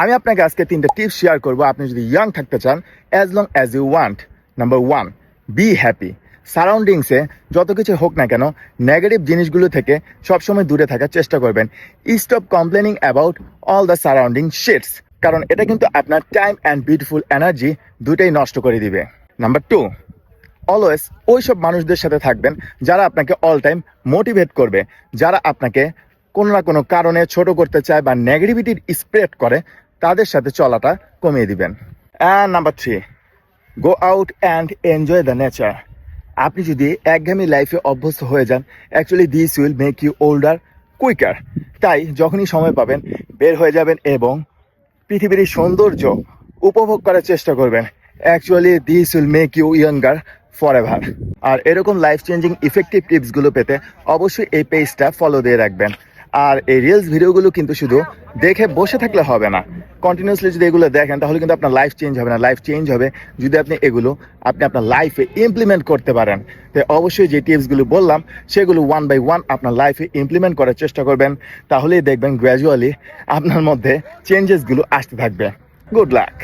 আমি আপনাকে আজকে তিনটে টিপস শেয়ার করব। আপনি যদি ইয়াং থাকতে চান as long as you want number one be happy সারাউন্ডিংসে যত কিছু হোক না কেন নেগেটিভ জিনিসগুলো থেকে সবসময় দূরে থাকার চেষ্টা করবেন। Stop complaining about all the surrounding shits কারণ এটা কিন্তু আপনার টাইম অ্যান্ড বিউটিফুল এনার্জি দুটাই নষ্ট করে দিবে। নাম্বার টু অলওয়েজ ওই সব মানুষদের সাথে থাকবেন যারা আপনাকে অল টাইম মোটিভেট করবে, যারা আপনাকে কোনো না কোনো কারণে ছোট করতে চায় বা নেগেটিভিটির স্প্রেড করে তাদের সাথে চলাটা কমিয়ে দিবেন। And number three go out and enjoy the nature আপনি যদি একঘেয়েমি লাইফে অভ্যস্ত হয়ে যান actually this will make you older quicker তাই যখনই সময় পাবেন, বের হয়ে যাবেন এবং পৃথিবীর সৌন্দর্য উপভোগ করার চেষ্টা করবেন। Actually this will make you younger forever আর এরকম লাইফ চেঞ্জিং ইফেক্টিভ টিপসগুলো পেতে অবশ্যই এই পেজটা ফলো দিয়ে রাখবেন। আর এই রিলস ভিডিওগুলো কিন্তু শুধু দেখে বসে থাকলে হবে না। কন্টিনিউসলি যদি এগুলো দেখেন, তাহলে কিন্তু আপনার লাইফ চেঞ্জ হবে না। লাইফ চেঞ্জ হবে যদি আপনি এগুলো, আপনি আপনার লাইফে ইমপ্লিমেন্ট করতে পারেন। তাই অবশ্যই যে টিপসগুলো বললাম, সেগুলো ওয়ান বাই ওয়ান আপনার লাইফে ইমপ্লিমেন্ট করার চেষ্টা করবেন। তাহলেই দেখবেন গ্র্যাজুয়ালি আপনার মধ্যে চেঞ্জেসগুলো আসতে থাকবে। Good luck